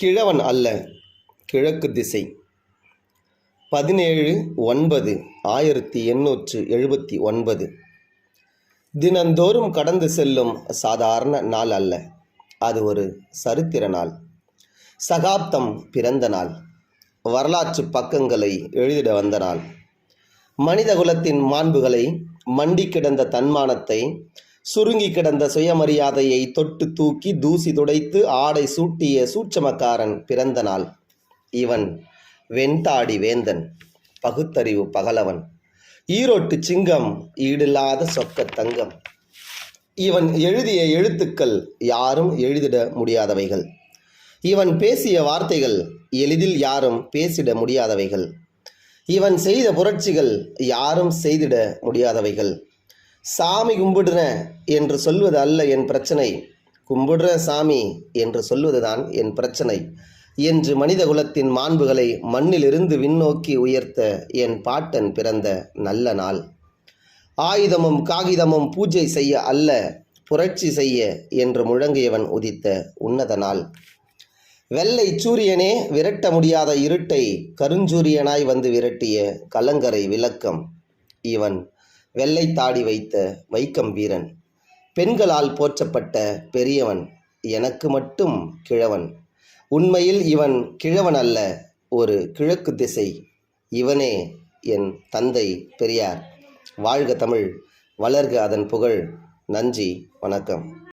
கிழவன் அல்ல கிழக்கு திசை. பதினேழு ஒன்பது ஆயிரத்தி எண்ணூற்று எழுபத்தி ஒன்பது. தினந்தோறும் கடந்து செல்லும் சாதாரண நாள் அல்ல அது ஒரு சரித்திர நாள். சகாப்தம் பிறந்த நாள் வரலாற்று பக்கங்களை எழுதிட வந்த நாள். மனிதகுலத்தின் மாண்புகளை மண்டி கிடந்த தன்மானத்தை சுருங்கி கிடந்த சுயமரியாதையை தொட்டு தூக்கி தூசி துடைத்து ஆடை சூட்டிய சூட்சமக்காரன் பிறந்த நாள். இவன் வெண்தாடி வேந்தன் பகுத்தறிவு பகலவன் ஈரோட்டு சிங்கம் ஈடில்லாத சொக்க தங்கம். இவன் எழுதிய எழுத்துக்கள் யாரும் எழுதிட முடியாதவைகள். இவன் பேசிய வார்த்தைகள் எளிதில் யாரும் பேசிட முடியாதவைகள். இவன் செய்த புரட்சிகள் யாரும் செய்திட முடியாதவைகள். சாமி கும்பிடுறேன் என்று சொல்வது அல்ல என் பிரச்சனை. கும்பிடுற சாமி என்று சொல்வதுதான் என் பிரச்சனை. என்று மனித குலத்தின் மாண்புகளை மண்ணிலிருந்து விண்ணோக்கி உயர்த்த என் பாட்டன் பிறந்த நல்ல நாள். ஆயுதமும் காகிதமும் பூஜை செய்ய அல்ல புரட்சி செய்ய என்று முழங்கியவன் உதித்த உன்னத நாள். வெள்ளை சூரியனே விரட்ட முடியாத இருட்டை கருஞ்சூரியனாய் வந்து விரட்டிய கலங்கரை விளக்கம். இவன் வெள்ளை தாடி வைத்த வைக்கம் வீரன். பெண்களால் போற்றப்பட்ட பெரியவன் எனக்கு மட்டும் கிழவன். உண்மையில் இவன் கிழவன் அல்ல ஒரு கிழக்கு திசை. இவனே என் தந்தை பெரியார். வாழ்க தமிழ் வளர்க அதன் புகழ். நன்றி வணக்கம்.